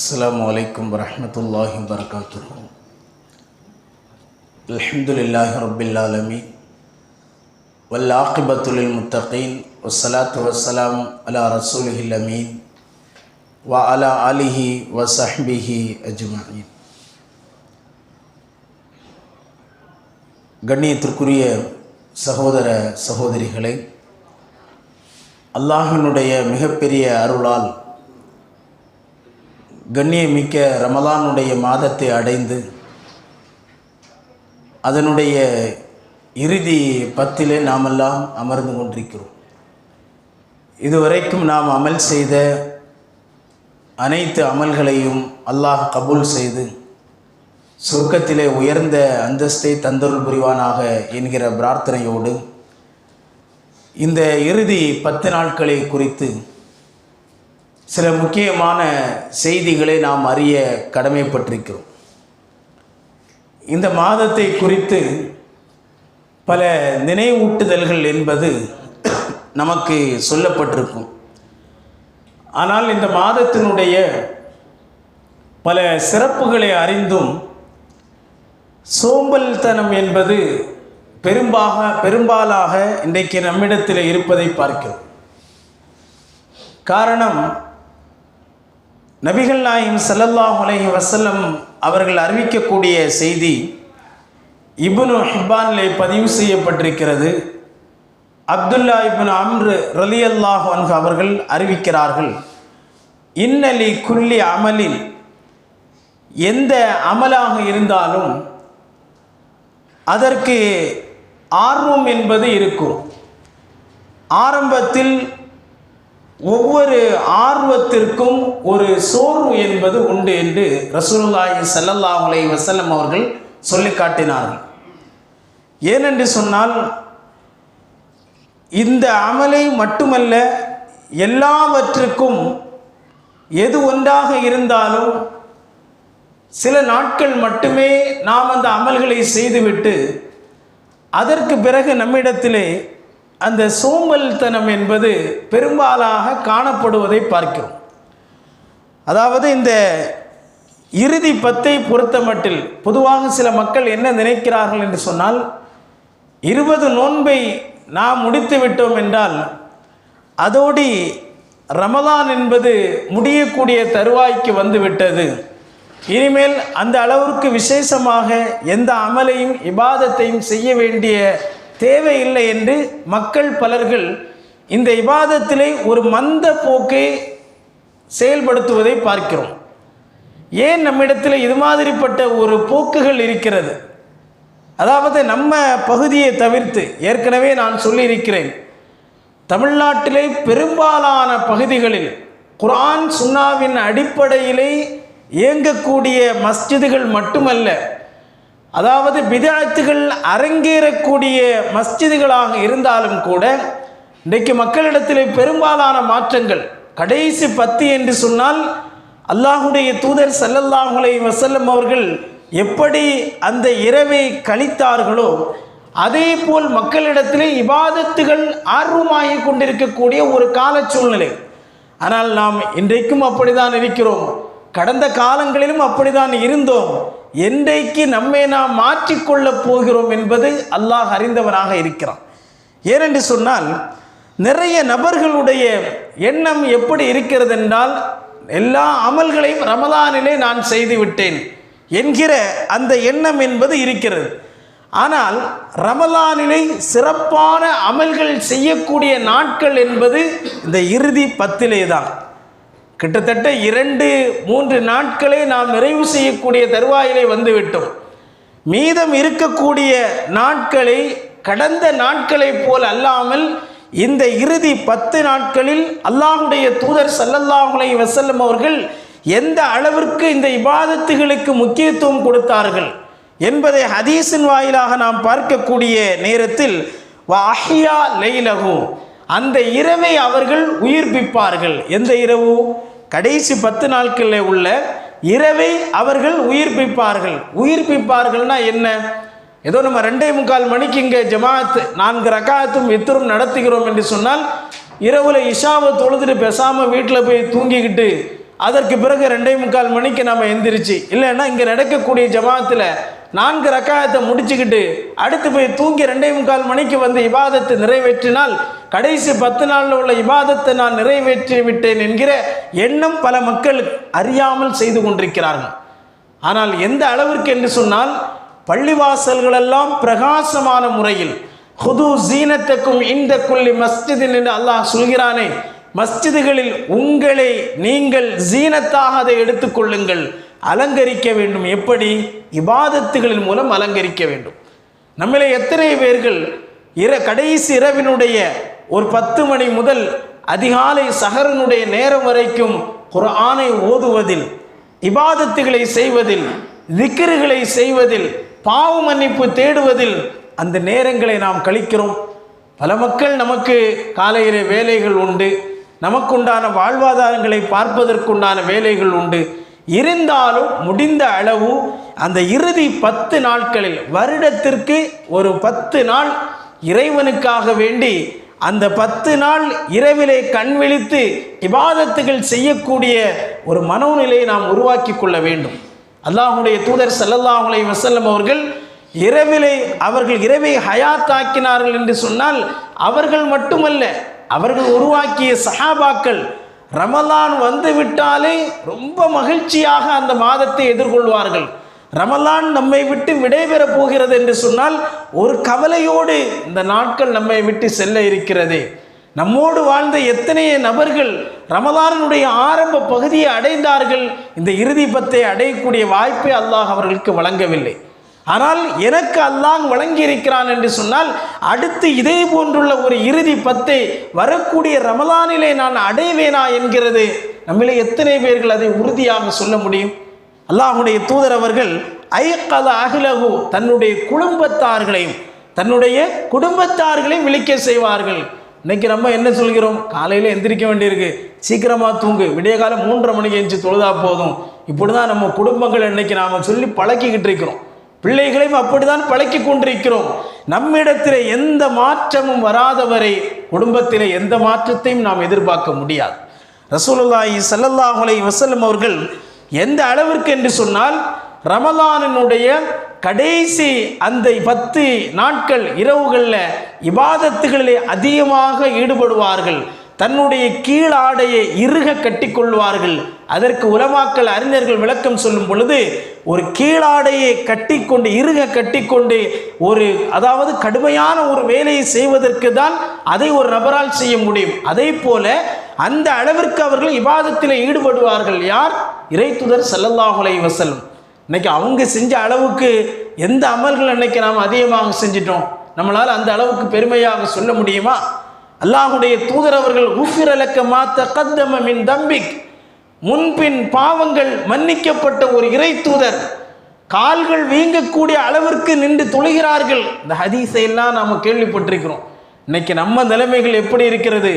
السلام عليكم ورحمة الله وبركاته الحمد لله رب العالمين والعاقبة للمتقين والصلاة والسلام على رسوله الأمين وعلى آله وصحبه أجمعين கண்ணியத்திற்குரிய சகோதர சகோதரிகளை அல்லாஹினுடைய மிகப்பெரிய அருளால் கண்ணியமிக்க ரமலானுடைய மாதத்தை அடைந்து அதனுடைய இறுதி பத்திலே நாமெல்லாம் அமர்ந்து கொண்டிருக்கிறோம். இதுவரைக்கும் நாம் அமல் செய்த அனைத்து அமல்களையும் அல்லாஹ் கபூல் செய்து சொர்க்கத்திலே உயர்ந்த அந்தஸ்தை தந்தருள் புரிவானாக என்கிற பிரார்த்தனையோடு இந்த இறுதி பத்து நாட்களை குறித்து சில முக்கியமான செய்திகளை நாம் அறிய கடமைப்பட்டிருக்கிறோம். இந்த மாதத்தை குறித்து பல நினைவூட்டுதல்கள் என்பது நமக்கு சொல்லப்பட்டிருக்கும். ஆனால் இந்த மாதத்தினுடைய பல சிறப்புகளை அறிந்தும் சோம்பல்தனம் என்பது பெரும்பாக பெரும்பாலாக இன்றைக்கு நம்மிடத்தில் இருப்பதை பார்க்கிறோம். காரணம் நபிகள் நாயம் ஸல்லல்லாஹு வசல்லம் அவர்கள் அறிவிக்கக்கூடிய செய்தி இபுனு ஹிப்பானிலே பதிவு செய்யப்பட்டிருக்கிறது. அப்துல்லா இப்னு அம்ரு ரலியல்லாஹு அன்ஹு அவர்கள் அறிவிக்கிறார்கள் இன்னலி குல்லி அமலில் எந்த அமலாக இருந்தாலும் அதற்கு ஆர்வம் என்பது இருக்கும். ஆரம்பத்தில் ஒவ்வொரு ஆர்வத்திற்கும் ஒரு சோர்வு என்பது உண்டு என்று ரசூலுல்லாஹி ஸல்லல்லாஹு அலைஹி வஸல்லம் அவர்கள் சொல்லி காட்டினார்கள். ஏனென்று சொன்னால் இந்த அமலை மட்டுமல்ல எல்லாவற்றுக்கும் எது ஒன்றாக இருந்தாலும் சில நாட்கள் மட்டுமே நாம் அந்த அமல்களை செய்துவிட்டு அதற்கு பிறகு நம்மிடத்திலே அந்த சோம்பல்தனம் என்பது பெரும்பாலாக காணப்படுவதை பார்க்கிறோம். அதாவது இந்த இறுதி பத்தை பொறுத்த மட்டில் பொதுவாக சில மக்கள் என்ன நினைக்கிறார்கள் என்று சொன்னால் இருபது நோன்பை நாம் முடித்து விட்டோம் என்றால் அதோடி ரமதான் என்பது முடியக்கூடிய தருவாய்க்கு வந்துவிட்டது இனிமேல் அந்த அளவிற்கு விசேஷமாக எந்த அமலையும் இபாதத்தையும் செய்ய வேண்டிய தேவையில்லை என்று மக்கள் பலர்கள் இந்த இபாதத்திலே ஒரு மந்த போக்கை செயல்படுத்துவதை பார்க்கிறோம். ஏன் நம்மிடத்தில் இது மாதிரிப்பட்ட ஒரு போக்குகள் இருக்கிறது? அதாவது நம்ம பகுதியை தவிர்த்து ஏற்கனவே நான் சொல்லியிருக்கிறேன். தமிழ்நாட்டிலே பெரும்பாலான பகுதிகளில் குரான் சுன்னாவின் அடிப்படையிலே இயங்கக்கூடிய மஸ்ஜிதுகள் மட்டுமல்ல அதாவது பிதாத்துகள் அரங்கேறக்கூடிய மஸ்ஜிதுகளாக இருந்தாலும் கூட இன்றைக்கு மக்களிடத்தில் பெரும்பாலான மாற்றங்கள் கடைசி பத்து என்று சொன்னால் அல்லாஹுடைய தூதர் செல்லல்லாஹுலை வசல்லம் அவர்கள் எப்படி அந்த இரவை கழித்தார்களோ அதே போல் மக்களிடத்திலே இபாதத்துகள் ஆர்வமாகி கொண்டிருக்கக்கூடிய ஒரு கால சூழ்நிலை ஆனால் நாம் இன்றைக்கும் அப்படிதான் இருக்கிறோம். கடந்த காலங்களிலும் அப்படிதான் இருந்தோம். என்றைக்கு நம்மை நாம் மாற்றிக்கொள்ளப் போகிறோம் என்பது அல்லாஹ் அறிந்தவனாக இருக்கிறான். ஏனென்று சொன்னால் நிறைய நபர்களுடைய எண்ணம் எப்படி இருக்கிறது என்றால் எல்லா அமல்களையும் ரமதானிலே நான் செய்து விட்டேன் என்கிற அந்த எண்ணம் என்பது இருக்கிறது. ஆனால் ரமலானிலே சிறப்பான அமல்கள் செய்யக்கூடிய நாட்கள் என்பது இந்த இறுதி பத்திலே தான் கிட்டத்தட்ட இரண்டு மூன்று நாட்களே நாம் நிறைவு செய்யக்கூடிய தருவாயிலே வந்துவிட்டோம். மீதம் இருக்கக்கூடிய நாட்களை கடந்த நாட்களைப் போல் அல்லாமல் இந்த இறுதி பத்து நாட்களில் அல்லாஹுடைய தூதர் சல்லல்லாஹுலை வசல்லம் அவர்கள் எந்த அளவிற்கு இந்த இபாதத்துகளுக்கு முக்கியத்துவம் கொடுத்தார்கள் என்பதை ஹதீஸின் வாயிலாக நாம் பார்க்கக்கூடிய நேரத்தில் வாஹியா லைலகு அந்த இரவை அவர்கள் உயிர்ப்பிப்பார்கள். எந்த இரவு? கடைசி பத்து நாட்களில் உள்ள இரவை அவர்கள் உயிர்ப்பிப்பார்கள். உயிர்ப்பிப்பார்கள்னா என்ன? ஏதோ நம்ம ரெண்டே முக்கால் மணிக்கு இங்கே ஜமாத் நான்கு ரக்காத்தும் வித்தரும் நடத்துகிறோம் என்று சொன்னால் இரவில் இஷாவை தொழுதுட்டு பேசாமல் வீட்டில் போய் தூங்கிக்கிட்டு அதற்கு பிறகு ரெண்டே முக்கால் மணிக்கு நம்ம எந்திரிச்சு இல்லைன்னா இங்கே நடக்கக்கூடிய ஜமாத்தில் நான்கு ரக்காயத்தை முடிச்சுக்கிட்டு அடுத்து போய் தூங்கி ரெண்டே முக்கால் மணிக்கு வந்து இபாதத்தை நிறைவேற்றினால் கடைசி பத்து நாளில் உள்ள இபாதத்தை நான் நிறைவேற்றி விட்டேன் என்கிற எண்ணம் பல மக்கள் அறியாமல் செய்து கொண்டிருக்கிறார்கள். ஆனால் எந்த அளவிற்கு என்று சொன்னால் பள்ளிவாசல்களெல்லாம் பிரகாசமான முறையில் ஹுது ஜீனத்துக்கும் இந்த குள்ளி மஸ்ஜிதின் என்று அல்லாஹ் சொல்கிறானே மஸ்ஜிதுகளில் உங்களை நீங்கள் ஜீனத்தாக அதை எடுத்துக்கொள்ளுங்கள் அலங்கரிக்க வேண்டும். எப்படி? இபாதத்துகளின் மூலம் அலங்கரிக்க வேண்டும். நம்மள எத்தனை பேர்கள் இர கடைசி இரவினுடைய ஒரு பத்து மணி முதல் அதிகாலை சகரனுடைய நேரம் வரைக்கும் குரானை ஓதுவதில் இபாதத்துகளை செய்வதில் திக்ருகளை செய்வதில் பாவ மன்னிப்பு தேடுவதில் அந்த நேரங்களை நாம் கழிக்கிறோம். பல மக்கள் நமக்கு காலையிலே வேலைகள் உண்டு. நமக்குண்டான வாழ்வாதாரங்களை பார்ப்பதற்குண்டான வேலைகள் உண்டு. இருந்தாலும் முடிந்த அளவு அந்த இறுதி பத்து நாட்களில் வருடத்திற்கு ஒரு பத்து நாள் இறைவனுக்காக வேண்டி அந்த பத்து நாள் இரவிலே கண் விழித்து இபாதத்துகள் செய்யக்கூடிய ஒரு மனோநிலையை நாம் உருவாக்கி கொள்ள வேண்டும். அல்லாஹுடைய தூதர் சல்லல்லாஹுலே வசல்லம் அவர்கள் இரவிலே அவர்கள் இரவை ஹயாத்தாக்கினார்கள் என்று சொன்னால் அவர்கள் மட்டுமல்ல அவர்கள் உருவாக்கிய சஹாபாக்கள் ரமலான் வந்து விட்டாலே ரொம்ப மகிழ்ச்சியாக அந்த மாதத்தை எதிர்கொள்வார்கள். ரமலான் நம்மை விட்டு விடைபெறப் போகிறது என்று சொன்னால் ஒரு கவலையோடு இந்த நாட்கள் நம்மை விட்டு செல்ல இருக்கிறது. நம்மோடு வாழ்ந்த எத்தனைய நபர்கள் ரமலானுடைய ஆரம்ப பகுதியை அடைந்தார்கள் இந்த இறுதி பத்தை அடையக்கூடிய வாய்ப்பை அல்லாஹ் அவர்களுக்கு வழங்கவில்லை. ஆனால் எனக்கு அல்லாஹ் வழங்கி இருக்கிறான் என்று சொன்னால் அடுத்து இதே போன்றுள்ள ஒரு இறுதி பத்தை வரக்கூடிய ரமலானிலே நான் அடைவேனா என்கிறது? நம்மளே எத்தனை பேர்கள் அதை உறுதியாக சொல்ல முடியும்? அல்லாஹுடைய தூதர் அவர்கள் ஐக்கல அகிலகு தன்னுடைய குடும்பத்தார்களையும் தன்னுடைய குடும்பத்தார்களையும் விழிக்க செய்வார்கள். இன்னைக்கு நம்ம என்ன சொல்கிறோம்? காலையில் எந்திரிக்க வேண்டியிருக்கு. சீக்கிரமாக தூங்கு. விடிய காலம் மூன்றரை மணிக்கு எழுந்து தொழுதா போதும். இப்படி தான் நம்ம குடும்பங்கள் இன்னைக்கு நாம் சொல்லி பழக்கிக்கிட்டு இருக்கிறோம். பிள்ளைகளையும் அப்படிதான் பழக்கி கொண்டிருக்கிறோம். நம்மிடத்தில் எந்த மாற்றமும் வராதவரை குடும்பத்தில் எந்த மாற்றத்தையும் நாம் எதிர்பார்க்க முடியாது. ரசூலுல்லாஹி ஸல்லல்லாஹு வசல்லம் அவர்கள் எந்த அளவிற்கு என்று சொன்னால் ரமலானினுடைய கடைசி அந்த பத்து நாட்கள் இரவுகளில் இபாதத்துகளிலே அதிகமாக ஈடுபடுவார்கள். தன்னுடைய கீழாடையை இறுக கட்டிக்கொள்வார்கள். அதற்கு உலமாக்கல் அறிஞர்கள் விளக்கம் சொல்லும் பொழுது ஒரு கீழாடையை கட்டிக்கொண்டு இறுக கட்டிக்கொண்டு ஒரு அதாவது கடுமையான ஒரு வேலையை செய்வதற்கு தான் அதை ஒரு நபரால் செய்ய முடியும். அதே போல அந்த அளவிற்கு அவர்கள் இபாதத்தில் ஈடுபடுவார்கள். யார்? இறைத்துதர் செல்லல்லாஹுலை அலைஹி இன்னைக்கு அவங்க செஞ்ச அளவுக்கு எந்த அமல்கள் அன்னைக்கு நாம் அதிகமாக செஞ்சிட்டோம்? நம்மளால் அந்த அளவுக்கு பெருமையாக சொல்ல முடியுமா? அல்லாஹுடைய தூதர் அவர்கள் உஃபிரலக்க மாத்த கத்தம மின் தம்பிக். முன்பின் பாவங்கள் மன்னிக்கப்பட்ட ஒரு இறை தூதர். கால்கள் வீங்கக்கூடிய அளவிற்கு நின்று தொழுகிறார்கள் இந்த ஹதீஸை எல்லாம் நாம் கேள்விப்பட்டிருக்கிறோம். இன்னைக்கு நம்ம நிலைமைகள் எப்படி இருக்கிறது?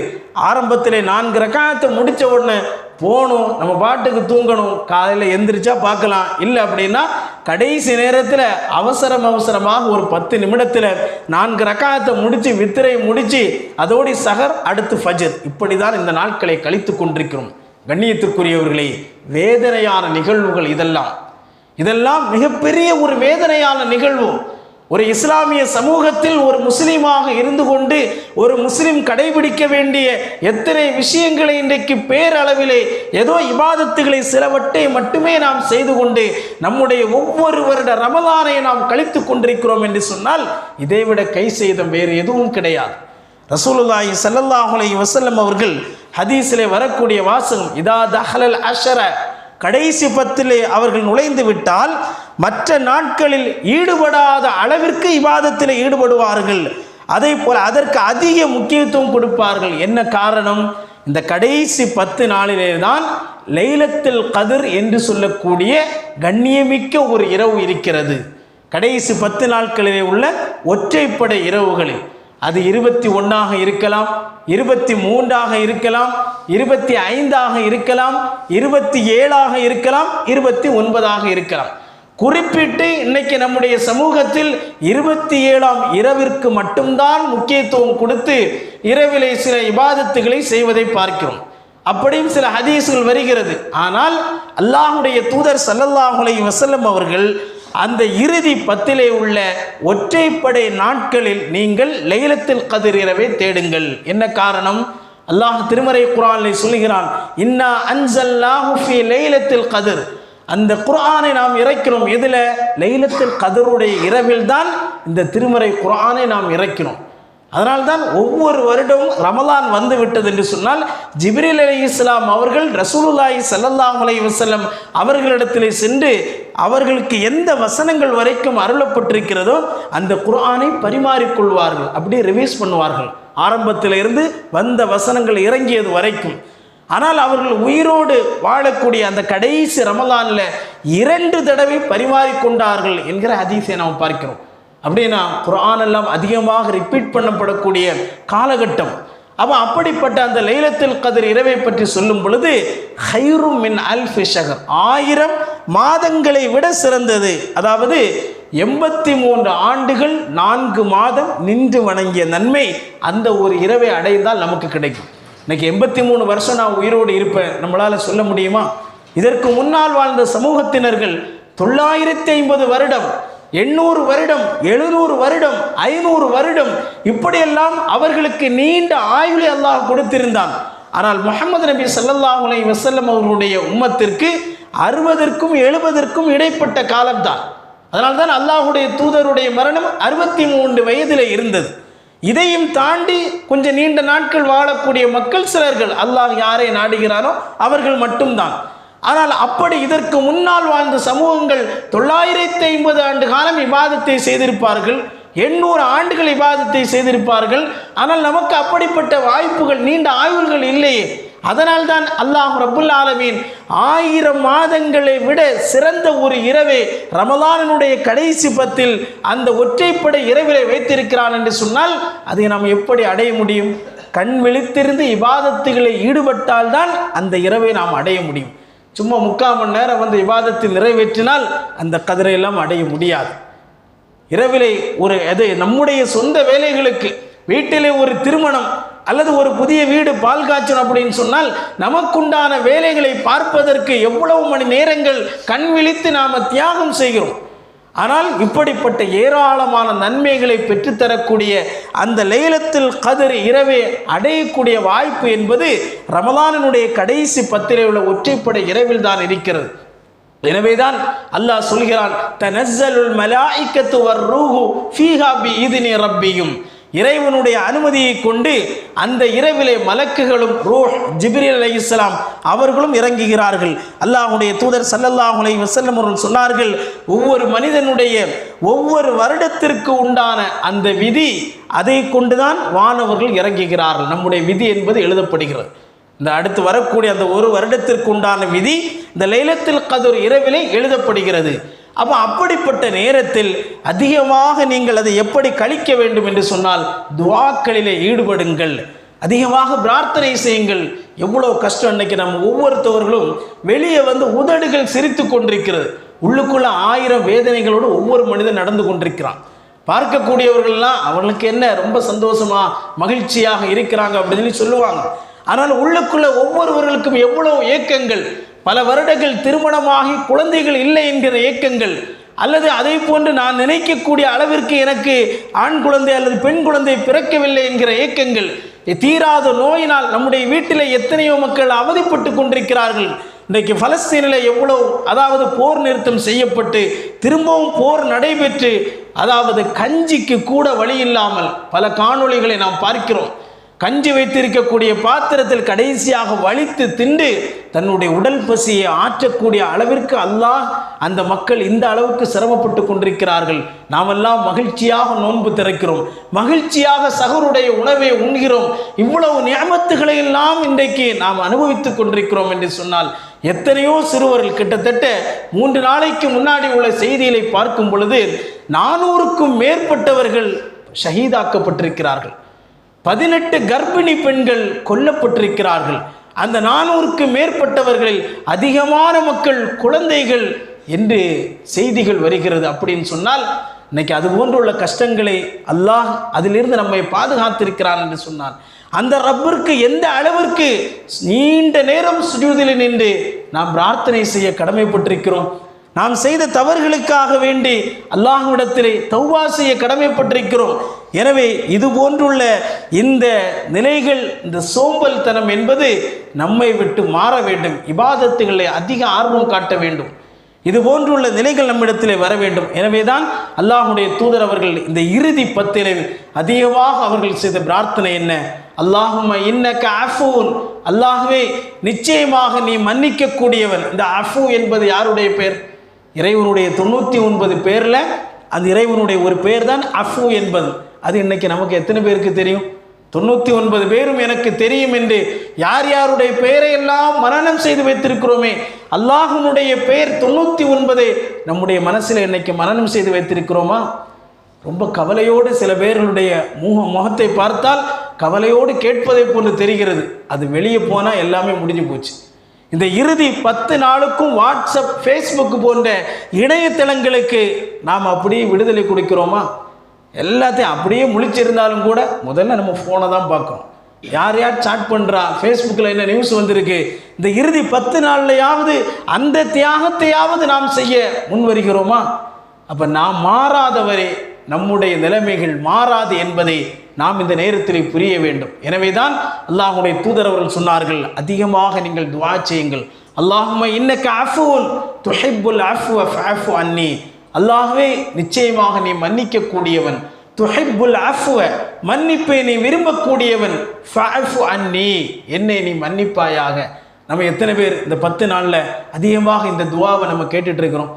ஆரம்பத்தில் நான்கு ரகாயத்தை முடித்த உடனே போகணும் நம்ம பாட்டுக்கு தூங்கணும் காலையில் எந்திரிச்சா பார்க்கலாம். இல்லை அப்படின்னா கடைசி நேரத்தில் அவசரம் அவசரமாக ஒரு பத்து நிமிடத்தில் நான்கு ரக்காயத்தை முடித்து வித்திரை முடித்து அதோடு சகர் அடுத்து ஃபஜர். இப்படி தான் இந்த நாட்களை கழித்து கொண்டிருக்கிறோம். கண்ணியத்துக்குரியவர்களே வேதனையான நிகழ்வுகள் இதெல்லாம். இதெல்லாம் மிகப்பெரிய ஒரு வேதனையான நிகழ்வு. ஒரு இஸ்லாமிய சமூகத்தில் ஒரு முஸ்லீமாக இருந்து கொண்டு ஒரு முஸ்லீம் கடைபிடிக்க வேண்டிய எத்தனை விஷயங்களை இன்றைக்கு பேரளவிலே ஏதோ இபாதத்துகளை சிலவற்றை மட்டுமே நாம் செய்து கொண்டு நம்முடைய ஒவ்வொரு வருட ரமதானை நாம் கழித்து கொண்டிருக்கிறோம் என்று சொன்னால் இதைவிட கை செய்தம் வேறு எதுவும் கிடையாது. ரசூலுல்லாஹி சல்லல்லாஹுலை வசல்லம் அவர்கள் ஹதீஸிலே வரக்கூடிய வாசகம் இதா தஹலல் அஷர கடைசி பத்திலே அவர்கள் நுழைந்து விட்டால் மற்ற நாட்களில் ஈடுபடாத அளவிற்கு இவாதத்தில் ஈடுபடுவார்கள். அதே போல் அதற்கு அதிக முக்கியத்துவம் கொடுப்பார்கள். என்ன காரணம்? இந்த கடைசி பத்து நாளிலே தான் லைலத்தில் கதிர் என்று சொல்லக்கூடிய கண்ணியமிக்க ஒரு இரவு இருக்கிறது. கடைசி பத்து நாட்களிலே உள்ள ஒற்றைப்படை இரவுகளில் அது இருபத்தி ஒன்றாக இருக்கலாம் இருபத்தி மூன்றாக இருக்கலாம் இருபத்தி ஐந்தாக இருக்கலாம் இருபத்தி ஏழாக இருக்கலாம் இருபத்தி ஒன்பதாக இருக்கலாம். குறிப்பிட்டு இன்னைக்கு நம்முடைய சமூகத்தில் இருபத்தி ஏழாம் இரவிற்கு மட்டும்தான் முக்கியத்துவம் கொடுத்து இரவிலே சில இபாதத்துகளை செய்வதை பார்க்கிறோம். அப்படியும் சில ஹதீசுகள் வருகிறது. ஆனால் அல்லாஹுடைய தூதர் சல்லல்லாஹுலை வசல்லம் அவர்கள் அந்த இறுதி பத்திலே உள்ள ஒற்றைப்படை நாட்களில் நீங்கள் லைலத்தில் கதிர் இரவை தேடுங்கள். என்ன காரணம்? அல்லாஹ் திருமறை குரானை சொல்கிறான் இன்னா அன்சல்னாஹு ஃபீ லைலத்தில் கதிர். அந்த குர்ஆனை நாம் இறக்கிறோம். எதில்? லைலத்தில் கதருடைய இரவில் தான் இந்த திருமறை குரானை நாம் இறக்கிறோம். அதனால்தான் ஒவ்வொரு வருடமும் ரமலான் வந்து விட்டது என்று சொன்னால் ஜிப்ரில் அலி இஸ்லாம் அவர்கள் ரசூலுல்லாஹி ஸல்லல்லாஹு அலி வசல்லம் அவர்களிடத்திலே சென்று அவர்களுக்கு எந்த வசனங்கள் வரைக்கும் அருளப்பட்டிருக்கிறதோ அந்த குர்ஆனை பரிமாறிக்கொள்வார்கள். அப்படியே ரிவைஸ் பண்ணுவார்கள். ஆரம்பத்தில் இருந்து வந்த வசனங்கள் இறங்கியது வரைக்கும். ஆனால் அவர்கள் உயிரோடு வாழக்கூடிய அந்த கடைசி ரமலானில் இரண்டு தடவை பரிமாறிக்கொண்டார்கள் என்கிற அதிசயம் நாம் பார்க்கிறோம். அப்படின்னா குரான் எல்லாம் அதிகமாக ரிப்பீட் பண்ணப்படக்கூடிய காலகட்டம். அப்போ அப்படிப்பட்ட அந்த லைலத்தில் கதிர் இரவை பற்றி சொல்லும் பொழுது ஹைரும் மின் அல் ஃபிஷகர் ஆயிரம் மாதங்களை விட சிறந்தது. அதாவது எண்பத்தி மூன்று ஆண்டுகள் நான்கு மாதம் நின்று வணங்கிய நன்மை அந்த ஒரு இரவை அடைந்தால் நமக்கு கிடைக்கும். இன்னைக்கு எண்பத்தி மூணு வருஷம் நான் உயிரோடு இருப்பேன். நம்மளால் சொல்ல முடியுமா? இதற்கு முன்னால் வாழ்ந்த சமூகத்தினர்கள் தொள்ளாயிரத்தி ஐம்பது வருடம் எண்ணூறு வருடம் எழுநூறு வருடம் ஐநூறு வருடம் இப்படியெல்லாம் அவர்களுக்கு நீண்ட ஆயுளை அல்லாஹ் கொடுத்திருந்தான். ஆனால் முகமது நபி ஸல்லல்லாஹு அலைஹி வஸல்லம் அவர்களுடைய உம்மத்திற்கு அறுபதற்கும் எழுபதற்கும் இடைப்பட்ட காலம்தான். அதனால்தான் அல்லாஹுடைய தூதருடைய மரணம் அறுபத்தி மூன்று வயதில் இருந்தது. இதையும் தாண்டி கொஞ்சம் நீண்ட நாட்கள் வாழக்கூடிய மக்கள் சிலர்கள் அல்லாஹ் யாரை நாடுகிறாரோ அவர்கள் மட்டும்தான். ஆனால் அப்படி இதற்கு முன்னால் வாழ்ந்த சமூகங்கள் தொள்ளாயிரத்தி ஐம்பது ஆண்டு காலம் விவாதத்தை செய்திருப்பார்கள். எண்ணூறு ஆண்டுகள் விவாதத்தை செய்திருப்பார்கள். ஆனால் நமக்கு அப்படிப்பட்ட வாய்ப்புகள் நீண்ட ஆய்வுகள் இல்லையே. அதனால்தான் அல்லாஹ் ரபுல் ஆலமீன் ஆயிரம் மாதங்களை விட சிறந்த ஒரு இரவே ரமலானனுடைய கடைசி பத்தில் அந்த ஒற்றைப்படை இரவிலை வைத்திருக்கிறான் என்று சொன்னால் அதை நாம் எப்படி அடைய முடியும்? கண் விழித்திருந்து இபாதத்துகளை ஈடுபட்டால்தான் அந்த இரவை நாம் அடைய முடியும். சும்மா முக்கால் மணி நேரம் வந்து விவாதத்தில் நிறைவேற்றினால் அந்த கதிரையெல்லாம் அடைய முடியாது. இரவிலே ஒரு அது நம்முடைய சொந்த வேலைகளுக்கு வீட்டிலே ஒரு திருமணம் அல்லது ஒரு புதிய வீடு பால் காய்ச்சணும் அப்படின்னு சொன்னால் நமக்குண்டான வேலைகளை பார்ப்பதற்கு எவ்வளவு மணி நேரங்கள் கண் விழித்து நாம் தியாகம் செய்கிறோம். ஆனால் இப்படிப்பட்ட ஏராளமான நன்மைகளை பெற்றுத்தரக்கூடிய அந்த லைலத்தில் கதிர் இரவே அடையக்கூடிய வாய்ப்பு என்பது ரமலானினுடைய கடைசி பத்திலே உள்ள ஒற்றைப்படை இரவில் தான் இருக்கிறது. எனவேதான் அல்லாஹ் சொல்கிறான் தனஸ்ஸலுல் மலாயிக்கத்து வர் ரூஹு ஃபீஹா பி இதினி ரப்பியும். இறைவனுடைய அனுமதியை கொண்டு அந்த இரவிலே மலக்குகளும் ரூஹ் ஜிப்ரில் அலி இஸ்லாம் அவர்களும் இறங்குகிறார்கள். அல்லாஹுடைய தூதர் ஸல்லல்லாஹு அலைஹி வஸல்லம் அவர்கள் சொன்னார்கள் ஒவ்வொரு மனிதனுடைய ஒவ்வொரு வருடத்திற்கு உண்டான அந்த விதி அதை கொண்டுதான் வானவர்கள் இறங்குகிறார்கள். நம்முடைய விதி என்பது எழுதப்படுகிறது. இந்த அடுத்து வரக்கூடிய அந்த ஒரு வருடத்திற்கு உண்டான விதி இந்த லைலத்தில் கதூர் இரவிலே எழுதப்படுகிறது. அப்போ அப்படிப்பட்ட நேரத்தில் அதிகமாக நீங்கள் அதை எப்படி கழிக்க வேண்டும் என்று சொன்னால் துவாக்களிலே ஈடுபடுங்கள். அதிகமாக பிரார்த்தனை செய்யுங்கள். எவ்வளோ கஷ்டம் இன்னைக்கு நம்ம ஒவ்வொருத்தவர்களும் வெளியே வந்து உதடுகள் சிரித்து கொண்டிருக்கிறது. உள்ளுக்குள்ள ஆயிரம் வேதனைகளோடு ஒவ்வொரு மனிதன் நடந்து கொண்டிருக்கிறான். பார்க்கக்கூடியவர்கள்லாம் அவர்களுக்கு என்ன ரொம்ப சந்தோஷமா மகிழ்ச்சியாக இருக்கிறாங்க அப்படின்னு சொல்லி சொல்லுவாங்க. ஆனால் உள்ளுக்குள்ள ஒவ்வொருவர்களுக்கும் எவ்வளோ ஏக்கங்கள் பல வருடங்கள் திருமணமாகி குழந்தைகள் இல்லை என்கிற ஏக்கங்கள் அல்லது அதை போன்று நான் நினைக்கக்கூடிய அளவிற்கு எனக்கு ஆண் குழந்தை அல்லது பெண் குழந்தை பிறக்கவில்லை என்கிற ஏக்கங்கள். தீராத நோயினால் நம்முடைய வீட்டில் எத்தனையோ மக்கள் அவதிப்பட்டு கொண்டிருக்கிறார்கள். இன்றைக்கு பலஸ்தீனில் எவ்வளோ அதாவது போர் நிறுத்தம் செய்யப்பட்டு திரும்பவும் போர் நடைபெற்று அதாவது கஞ்சிக்கு கூட வழி இல்லாமல் பல காணொளிகளை நாம் பார்க்கிறோம். கஞ்சி வைத்திருக்கக்கூடிய பாத்திரத்தில் கடைசியாக வலித்து திண்டு தன்னுடைய உடல் பசியை ஆற்றக்கூடிய அளவிற்கு அல்லாஹ் அந்த மக்கள் இந்த அளவுக்கு சிரமப்பட்டு கொண்டிருக்கிறார்கள். நாமெல்லாம் மகிழ்ச்சியாக நோன்பு திறக்கிறோம். மகிழ்ச்சியாக சகருடைய உணவை உண்கிறோம். இவ்வளவு நியமத்துகளை எல்லாம் இன்றைக்கு நாம் அனுபவித்துக் கொண்டிருக்கிறோம் என்று சொன்னால் எத்தனையோ சிறுவர்கள் கிட்டத்தட்ட மூன்று நாளைக்கு முன்னாடி உள்ள செய்திகளை பார்க்கும் பொழுது நானூறுக்கும் மேற்பட்டவர்கள் ஷஹீதாக்கப்பட்டிருக்கிறார்கள். பதினெட்டு கர்ப்பிணி பெண்கள் கொல்லப்பட்டிருக்கிறார்கள். அந்த நானூறுக்கு மேற்பட்டவர்களில் அதிகமான மக்கள் குழந்தைகள் என்று செய்திகள் வருகிறது அப்படின்னு சொன்னால் இன்னைக்கு அது போன்றுள்ள கஷ்டங்களை அல்லாஹ் அதிலிருந்து நம்மை பாதுகாத்திருக்கிறான் என்று சொன்னான். அந்த ரப்பிற்கு எந்த அளவிற்கு நீண்ட நேரம் சுஜூதில் நின்று நாம் பிரார்த்தனை செய்ய கடமைப்பட்டிருக்கிறோம்? நாம் செய்த தவறுகளுக்காக வேண்டி அல்லாஹ்விடத்திலே தௌவா செய்ய கடமைப்பட்டிருக்கிறோம். எனவே இது போன்றுள்ள இந்த நிலைகள் இந்த சோம்பல் தனம் என்பது நம்மை விட்டு மாற வேண்டும். இபாதத்துகளை அதிக ஆர்வம் காட்ட வேண்டும். இது போன்றுள்ள நிலைகள் நம்மிடத்திலே வர வேண்டும். எனவேதான் அல்லாஹுடைய தூதர் அவர்கள் இந்த இறுதி பத்திலே அதிகமாக அவர்கள் செய்த பிரார்த்தனை என்ன? அல்லாஹும இன்னக்க அஃபூன். அல்லாஹுவே நிச்சயமாக நீ மன்னிக்கக்கூடியவன். இந்த அஃபு என்பது யாருடைய பெயர்? இறைவனுடைய தொண்ணூற்றி ஒன்பது பேரில் அந்த இறைவனுடைய ஒரு பேர் தான் அஃபு என்பது. அது இன்றைக்கி நமக்கு எத்தனை பேருக்கு தெரியும்? தொண்ணூற்றி ஒன்பது பேரும் எனக்கு தெரியும் என்று யார் யாருடைய பெயரை எல்லாம் மரணம் செய்து வைத்திருக்கிறோமே? அல்லாஹனுடைய பெயர் தொண்ணூற்றி ஒன்பதை. நம்முடைய மனசில் இன்னைக்கு மரணம் செய்து வைத்திருக்கிறோமா? ரொம்ப கவலையோடு சில பேர்களுடைய முக முகத்தை பார்த்தால் கவலையோடு கேட்பதை போன்று தெரிகிறது. அது வெளியே போனால் எல்லாமே முடிஞ்சு போச்சு. இந்த இறுதி பத்து நாளுக்கும் வாட்ஸ்அப் ஃபேஸ்புக் போன்ற இணையதளங்களுக்கு நாம் அப்படியே விடுதலை கொடுக்கிறோமா? எல்லாத்தையும் அப்படியே முழிச்சிருந்தாலும் கூட முதல்ல நம்ம ஃபோனை தான் பார்க்குறோம் யார் யார் சாட் பண்ணுறா ஃபேஸ்புக்கில் என்ன நியூஸ் வந்திருக்கு? இந்த இறுதி பத்து நாள்லையாவது அந்த தியாகத்தையாவது நாம் செய்ய முன் வருகிறோமா அப்போ நாம் மாறாதவரே நம்முடைய நிலைமைகள் மாறாது என்பதை நாம் இந்த நேரத்தில் புரிய வேண்டும். எனவே தான் அல்லாஹுடைய தூதர் அவர்கள் சொன்னார்கள் அதிகமாக நீங்கள் துவா செய்யுங்கள். அல்லாஹும இன்னக்க அஃபுன் துஹிப்புல் அஃபு அஃபு அன்னி. அல்லாஹுவே நிச்சயமாக நீ மன்னிக்க கூடியவன் துஹிப்புல் அஃபுவ மன்னிப்பை நீ விரும்பக்கூடியவன். ஃபஅஃபு அன்னி. என்னை நீ மன்னிப்பாயாக. நம்ம எத்தனை பேர் இந்த பத்து நாளில் அதிகமாக இந்த துவாவை நம்ம கேட்டுட்ருக்கிறோம்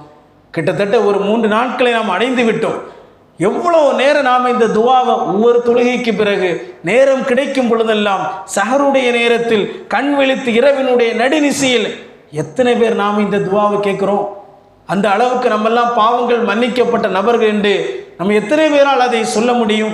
கிட்டத்தட்ட ஒரு மூன்று நாட்களை நாம் அடைந்து விட்டோம். எவ்வளோ நேரம் நாம் இந்த துவாவை ஒவ்வொரு தொழுகைக்கு பிறகு நேரம் கிடைக்கும் பொழுதெல்லாம் சஹருடைய நேரத்தில் கண் விழித்து இரவினுடைய நடுநிசையில் எத்தனை பேர் நாம் இந்த துவாவை கேட்குறோம்? அந்த அளவுக்கு நம்மெல்லாம் பாவங்கள் மன்னிக்கப்பட்ட நபர்கள் என்று நம்ம எத்தனை பேரால் அதை சொல்ல முடியும்?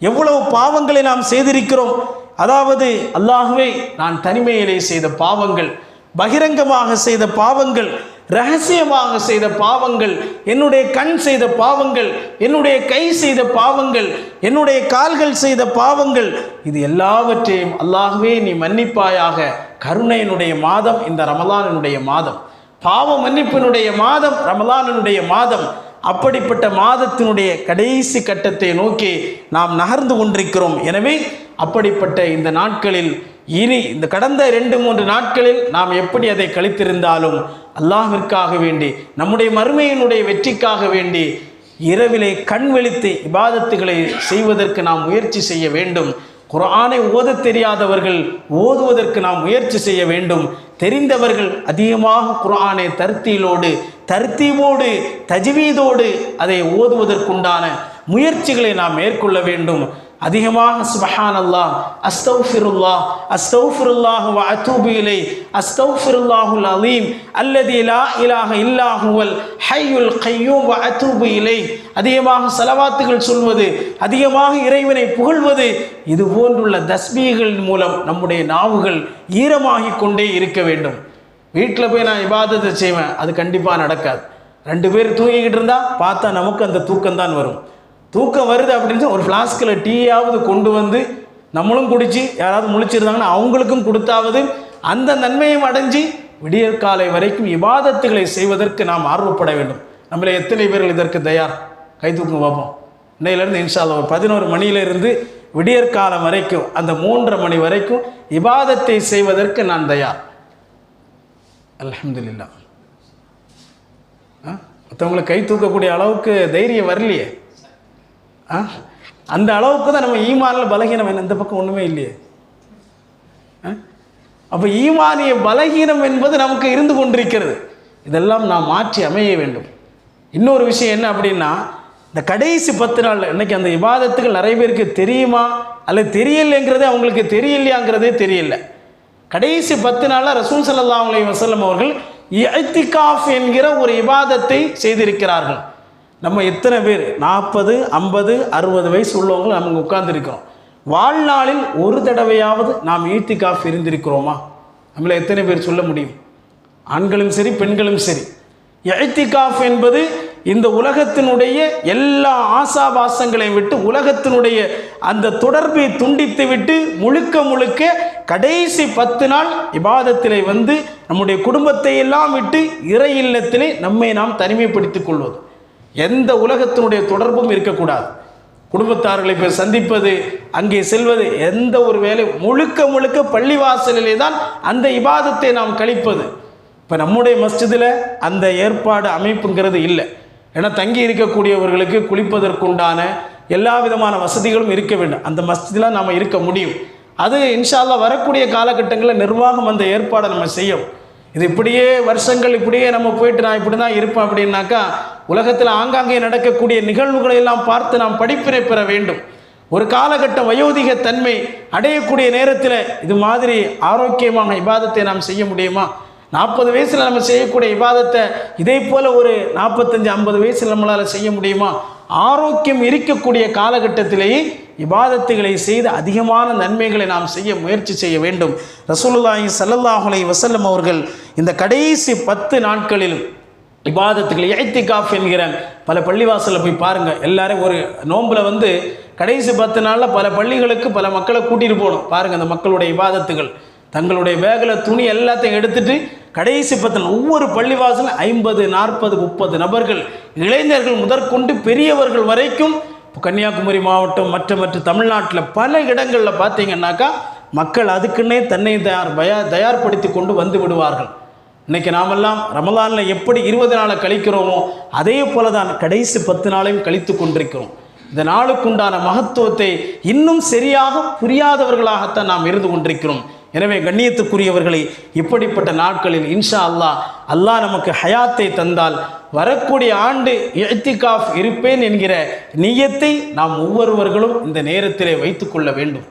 எவ்வளவு பாவங்களை நாம் செய்திருக்கிறோம்? அதாவது அல்லாஹுவே நான் தனிமையிலே செய்த பாவங்கள் பகிரங்கமாக செய்த பாவங்கள் ரகசியமாக செய்த பாவங்கள் என்னுடைய கண் செய்த பாவங்கள் என்னுடைய கை செய்த பாவங்கள் என்னுடைய கால்கள் செய்த பாவங்கள் இது எல்லாவற்றையும் அல்லாகவே நீ மன்னிப்பாயாக. கருணையினுடைய மாதம் இந்த ரமலானினுடைய மாதம். பாவ மன்னிப்பினுடைய மாதம் ரமலானினுடைய மாதம். அப்படிப்பட்ட மாதத்தினுடைய கடைசி கட்டத்தை நோக்கி நாம் நகர்ந்து கொண்டிருக்கிறோம். எனவே அப்படிப்பட்ட இந்த நாட்களில் இனி இந்த கடந்த ரெண்டு மூன்று நாட்களில் நாம் எப்படி அதை கழித்திருந்தாலும் அல்லாஹிற்காக வேண்டி நம்முடைய மறுமையினுடைய வெற்றிக்காக வேண்டி இரவிலே கண் வெளித்து இபாதத்துகளை செய்வதற்கு நாம் முயற்சி செய்ய வேண்டும். குரானை ஓதத் தெரியாதவர்கள் ஓதுவதற்கு நாம் முயற்சி செய்ய வேண்டும். தெரிந்தவர்கள் அதிகமாக குரானை தர்த்தியிலோடு தர்த்தீவோடு தஜ்வீதோடு அதை ஓதுவதற்குண்டான முயற்சிகளை நாம் மேற்கொள்ள வேண்டும். அதிகமாக சுபஹான் அல்லாஹ் அஸ்தௌஃபிருல்லா அஸ்தௌஃபிருல்லாஹ் வ அத்தூபு இலை அஸ்தௌஃபிருல்லாஹுல் அலீம் அல்லது லா இலாஹ இல்லாஹுவல் ஹையுல் கையூம் வ அத்தூபு இலை அதிகமாக செலவாத்துகள் சொல்வது அதிகமாக இறைவனை புகழ்வது இது போன்றுள்ள தஸ்மீகள் மூலம் நம்முடைய நாவுகள் ஈரமாகி கொண்டே இருக்க வேண்டும். வீட்டில் போய் நான் இபாதத்தை செய்வேன் அது கண்டிப்பாக நடக்காது. ரெண்டு பேர் தூங்கிக்கிட்டு இருந்தால் பார்த்தா நமக்கு அந்த தூக்கம் தான் வரும். தூக்கம் வருது அப்படின்னு சொல்லி ஒரு ஃப்ளாஸ்கில் டீயாவது கொண்டு வந்து நம்மளும் குடித்து யாராவது முழிச்சிருந்தாங்கன்னா அவங்களுக்கும் கொடுத்தாவது அந்த நன்மையும் அடைஞ்சு விடியற்காலை வரைக்கும் இபாதத்துகளை செய்வதற்கு நாம் ஆர்வப்பட வேண்டும். நம்மள எத்தனை பேர்கள் இதற்கு தயார்? கை தூக்கம் பார்ப்போம் இன்னையிலேருந்து இன்ஷால்லா ஒரு பதினோரு மணியிலிருந்து விடியற்காலம் வரைக்கும் அந்த மூன்றரை மணி வரைக்கும் இபாதத்தை செய்வதற்கு நான் தயார். அலமதுல்லா ஆ? மற்றவங்களை கை தூக்கக்கூடிய அளவுக்கு தைரியம் வரலையே. அந்த அளவுக்கு தான் நம்ம ஈமானில் பலகீனம் என்ன? இந்த பக்கம் ஒன்றுமே இல்லையே. அப்போ ஈமானிய பலகீனம் என்பது நமக்கு இருந்து கொண்டிருக்கிறது. இதெல்லாம் நாம் மாற்றி அமைய வேண்டும். இன்னொரு விஷயம் என்ன அப்படின்னா இந்த கடைசி பத்து நாள் இன்றைக்கி அந்த விவாதத்துக்கு நிறைய பேருக்கு தெரியுமா? அல்லது தெரியலைங்கிறதே அவங்களுக்கு தெரியலையாங்கிறதே தெரியல. கடைசி பத்து நாளில் ரசூல் சல்லா அலி வசல்லம் அவர்கள் இத்திகாஃப் என்கிற ஒரு விவாதத்தை செய்திருக்கிறார்கள். நம்ம எத்தனை பேர்? நாற்பது ஐம்பது அறுபது வயசு உள்ளவங்க நம்ம உட்கார்ந்துருக்கிறோம். வாழ்நாளில் ஒரு தடவையாவது நாம் ஈத்திகாஃப் இருந்திருக்கிறோமா? நம்மளை எத்தனை பேர் சொல்ல முடியும்? ஆண்களும் சரி பெண்களும் சரி. இத்திகாஃப் என்பது இந்த உலகத்தினுடைய எல்லா ஆசாபாசங்களையும் விட்டு உலகத்தினுடைய அந்த தொடர்பை துண்டித்து விட்டு முழுக்க முழுக்க கடைசி பத்து நாள் இபாதத்திலே வந்து நம்முடைய குடும்பத்தை எல்லாம் விட்டு இறை இல்லத்திலே நம்மை நாம் தனிமைப்படுத்திக் கொள்வது. எந்த உலகத்தினுடைய தொடர்பும் இருக்கக்கூடாது. குடும்பத்தார்களை போய் சந்திப்பது அங்கே செல்வது எந்த ஒரு வேலை முழுக்க முழுக்க பள்ளிவாசலிலே தான் அந்த இபாதத்தை நாம் கழிப்பது. இப்போ நம்முடைய மஸ்ஜிதில் அந்த ஏற்பாடு அமைப்புங்கிறது இல்லை. ஏன்னா தங்கி இருக்கக்கூடியவர்களுக்கு குளிப்பதற்குண்டான எல்லா விதமான வசதிகளும் இருக்க வேண்டும். அந்த மஸ்ஜிதில் நாம் இருக்க முடியும். அது இன்ஷால்லா வரக்கூடிய காலகட்டங்களில் நிர்வாகம் அந்த ஏற்பாடை நம்ம செய்யும் இது இப்படியே வருஷங்கள் இப்படியே நம்ம போயிட்டு நான் இப்படி தான் இருப்பேன் அப்படின்னாக்கா உலகத்தில் ஆங்காங்கே நடக்கக்கூடிய நிகழ்வுகளை எல்லாம் பார்த்து நாம் படிப்பினை பெற வேண்டும். ஒரு காலகட்டம் வயோதிக தன்மை அடையக்கூடிய நேரத்தில் இது மாதிரி ஆரோக்கியமான இபாதத்தை நாம் செய்ய முடியுமா? நாற்பது வயசில் நம்ம செய்யக்கூடிய இபாதத்தை இதே போல் ஒரு நாற்பத்தஞ்சு ஐம்பது வயசில் நம்மளால் செய்ய முடியுமா? ஆரோக்கியம் இருக்கக்கூடிய காலகட்டத்திலேயே இபாதத்துகளை செய்து அதிகமான நன்மைகளை நாம் செய்ய முயற்சி செய்ய வேண்டும். ரசூலுல்லாஹி ஸல்லல்லாஹு வசல்லம் அவர்கள் இந்த கடைசி பத்து நாட்களில் இபாதத்துகள் காஃப் என்கிற பல பள்ளிவாசலில் போய் பாருங்கள் எல்லாரும் ஒரு நோம்பில் வந்து கடைசி பத்து நாளில் பல பள்ளிகளுக்கு பல மக்களை கூட்டிகிட்டு போகணும். பாருங்கள் அந்த மக்களுடைய இபாதத்துகள். தங்களுடைய வேகலை துணி எல்லாத்தையும் எடுத்துகிட்டு கடைசி பத்து நாள் ஒவ்வொரு பள்ளிவாசலும் ஐம்பது நாற்பது முப்பது நபர்கள் இளைஞர்கள் முதற்கொண்டு பெரியவர்கள் வரைக்கும் கன்னியாகுமரி மாவட்டம் மற்ற மற்ற தமிழ்நாட்டில் பல இடங்களில் பார்த்தீங்கன்னாக்கா மக்கள் அதுக்குன்னே தன்னை தயார் பயா தயார்படுத்தி கொண்டு வந்து விடுவார்கள். இன்னைக்கு நாமெல்லாம் ரமலானில் எப்படி இருபது நாளை கழிக்கிறோமோ அதே போல தான் கடைசி பத்து நாளையும் கழித்து கொண்டிருக்கிறோம். இந்த நாளுக்குண்டான மகத்துவத்தை இன்னும் சரியாக புரியாதவர்களாகத்தான் நாம் இருந்து கொண்டிருக்கிறோம். எனவே கண்ணியத்துக்குரியவர்களை இப்படிப்பட்ட நாட்களில் இன்ஷா அல்லாஹ் அல்லாஹ் நமக்கு ஹயாத்தை தந்தால் வரக்கூடிய ஆண்டு இத்திகாஃப் இருப்பேன் என்கிற நியத்தை நாம் ஒவ்வொருவர்களும் இந்த நேரத்திலே வைத்துக்கொள்ள வேண்டும்.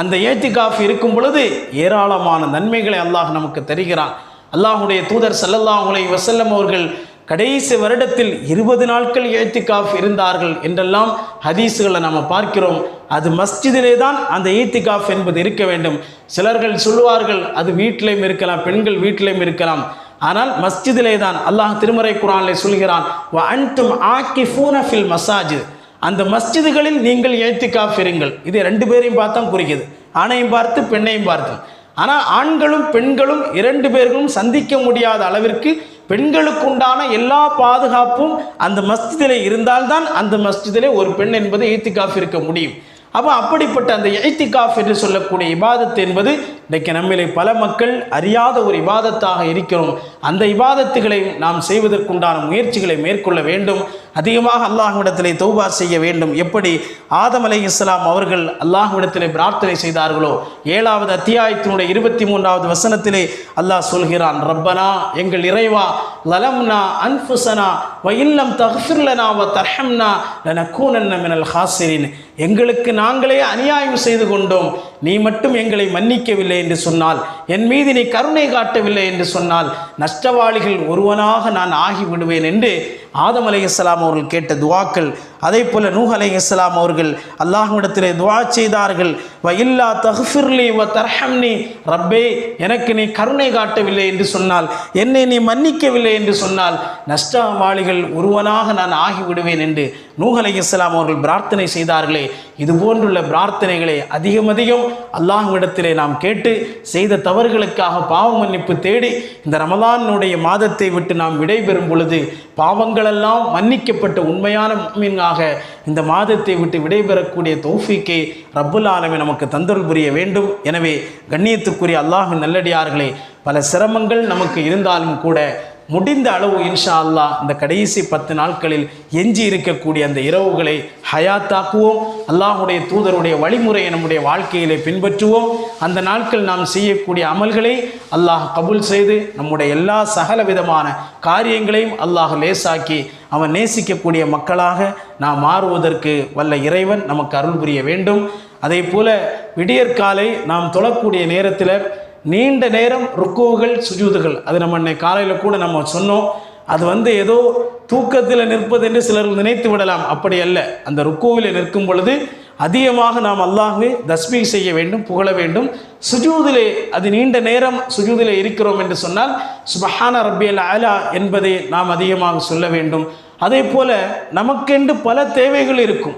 அந்த ஏத்திகாஃப் இருக்கும் பொழுது ஏராளமான நன்மைகளை அல்லாஹ் நமக்கு தருகிறான். அல்லாஹுடைய தூதர் சல்லல்லாஹ் உலை வசல்லம் அவர்கள் கடைசி வருடத்தில் இருபது நாட்கள் ஏத்திகாஃப் இருந்தார்கள் என்றெல்லாம் ஹதீஸுகளை நாம் பார்க்கிறோம். அது மஸ்ஜிதிலே தான் அந்த ஈத்திகாஃப் என்பது இருக்க வேண்டும். சிலர்கள் சொல்லுவார்கள் அது வீட்டிலையும் இருக்கலாம் பெண்கள் வீட்டிலையும் இருக்கலாம். ஆனால் மஸ்ஜிதிலே தான் அல்லாஹ் திருமறை குரானிலே சொல்கிறான் வ அன்தும் ஆக்கிஃபூன மசாஜித். அந்த மஸ்ஜிதுகளில் நீங்கள் ஏத்திகாஃப் இருங்கள். இது ரெண்டு பேரையும் பார்த்தா குறிக்குது ஆணையும் பார்த்து பெண்ணையும் பார்த்து. ஆனால் ஆண்களும் பெண்களும் இரண்டு பேர்களும் சந்திக்க முடியாத அளவிற்கு பெண்களுக்கு உண்டான எல்லா பாதுகாப்பும் அந்த மஸ்ஜிதிலே இருந்தால்தான் அந்த மஸ்ஜிதிலே ஒரு பெண் என்பதை ஈத்திகாஃப் இருக்க முடியும். அப்போ அப்படிப்பட்ட அந்த எய்த்திகாஃப் என்று சொல்லக்கூடிய இபாதத்து என்பது இன்றைக்கு நம்மளை பல மக்கள் அறியாத ஒரு இபாதத்தாக இருக்கிறோம். அந்த இபாதத்துகளை நாம் செய்வதற்குண்டான முயற்சிகளை மேற்கொள்ள வேண்டும். அதிகமாக அல்லாஹ்விடத்திலே தௌபா செய்ய வேண்டும். எப்படி? ஆதம் அலை இஸ்லாம் அவர்கள் அல்லாஹ்விடத்திலே பிரார்த்தனை செய்தார்களோ? ஏழாவது அத்தியாயத்தினுடைய இருபத்தி மூன்றாவது வசனத்திலே அல்லாஹ் சொல்கிறான் ரப்பனா எங்கள் இறைவா லலம்னா அன்புசனா வயில்லம் இல்லம் வ தர்ஹம்னா லனக்கூனன்ன மினல் ஹாசிரின். எங்களுக்கு நாங்களே அநியாயம் செய்து கொண்டோம். நீ மட்டும் எங்களை மன்னிக்கவில்லை என்று சொன்னால் என் மீது நீ கருணை காட்டவில்லை என்று சொன்னால் நஷ்டவாளிகள் ஒருவனாக நான் ஆகிவிடுவேன் என்று ஆதம் அலைஹிஸ்ஸலாம் அவர்கள் கேட்ட துவாக்கள். அதே போல நூஹ் அலைஹிஸ்ஸலாம் அவர்கள் அல்லாஹ்விடத்திலே துவா செய்தார்கள். வ இல்லா தஹ்ஃபிர்லி வ தர்ஹம்னி. ரப்பே எனக்கு நீ கருணை காட்டவில்லை என்று சொன்னால் என்னை நீ மன்னிக்கவில்லை என்று சொன்னால் நஷ்டவாளிகள் ஒருவனாக நான் ஆகிவிடுவேன் என்று நூஹ் அலைஹிஸ்ஸலாம் அவர்கள் பிரார்த்தனை செய்தார்களே. இது போன்றுள்ள பிரார்த்தனைகளை அதிகம் அதிகம் அல்லாஹ்விடத்திலே நாம் கேட்டு செய்த தவறுகளுக்காக பாவ மன்னிப்பு தேடி இந்த ரமலானுடைய மாதத்தை விட்டு நாம் விடைபெறும் பொழுது பாவங்களெல்லாம் மன்னிக்கப்பட்ட உண்மையான மீனாக இந்த மாதத்தை விட்டு விடைபெறக்கூடிய தோஃபிக்கே ரப்புல் நமக்கு தந்தொருள் புரிய வேண்டும். எனவே கண்ணியத்துக்குரிய அல்லாஹின் நல்லடியார்களே பல சிரமங்கள் நமக்கு இருந்தாலும் கூட முடிந்த அளவு இன்ஷா அல்லாஹ் இந்த கடைசி பத்து நாட்களில் எஞ்சி இருக்கக்கூடிய அந்த இரவுகளை ஹயாத்தாக்குவோம். அல்லாஹுடைய தூதருடைய வழிமுறையை நம்முடைய வாழ்க்கையிலே பின்பற்றுவோம். அந்த நாட்கள் நாம் செய்யக்கூடிய அமல்களை அல்லாஹ் கபூல் செய்து நம்முடைய எல்லா சகல விதமான காரியங்களையும் அல்லாஹ் லேசாக்கி அவன் நேசிக்கக்கூடிய மக்களாக நாம் மாறுவதற்கு வல்ல இறைவன் நமக்கு அருள் புரிய வேண்டும். அதே போல விடியற்காலை நாம் தொழக்கூடிய நேரத்தில் நீண்ட நேரம் ருக்குவுகள் சுஜூதுகள். அது நம்ம இன்னைக்கு காலையில் கூட நம்ம சொன்னோம். அது வந்து ஏதோ தூக்கத்தில் நிற்பது என்று சிலர் நினைத்து விடலாம். அப்படி அல்ல. அந்த ருக்குவில் நிற்கும் பொழுது அதிகமாக நாம் அல்லாஹு தஸ்மீ செய்ய வேண்டும் புகழ வேண்டும். சுஜூதிலே அது நீண்ட நேரம் சுஜூதிலே இருக்கிறோம் என்று சொன்னால் சுபஹான ரப்பியல் அலா என்பதை நாம் அதிகமாக சொல்ல வேண்டும். அதே போல் நமக்கென்று பல தேவைகள் இருக்கும்.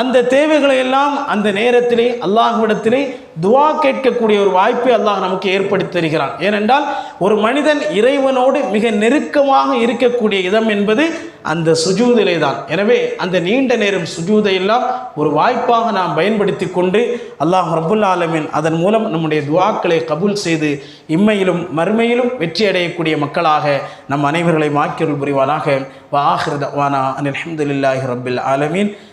அந்த தேவைகளை எல்லாம் அந்த நேரத்திலே அல்லாஹ்விடத்திலே துவா கேட்கக்கூடிய ஒரு வாய்ப்பை அல்லாஹ் நமக்கு ஏற்படுத்தி தருகிறான். ஏனென்றால் ஒரு மனிதன் இறைவனோடு மிக நெருக்கமாக இருக்கக்கூடிய இடம் என்பது அந்த சுஜூதிலே தான். எனவே அந்த நீண்ட நேரம் சுஜூதை எல்லாம் ஒரு வாய்ப்பாக நாம் பயன்படுத்தி கொண்டு அல்லாஹ் ரபுல் ஆலமின் அதன் மூலம் நம்முடைய துவாக்களை கபூல் செய்து இம்மையிலும் மறுமையிலும் வெற்றி அடையக்கூடிய மக்களாக நம் அனைவர்களை மாக்கியருள் புரிவானாக. வாஹிர் தவானா அனில் அஹமதுல்லாஹி ரபில் ஆலமீன்.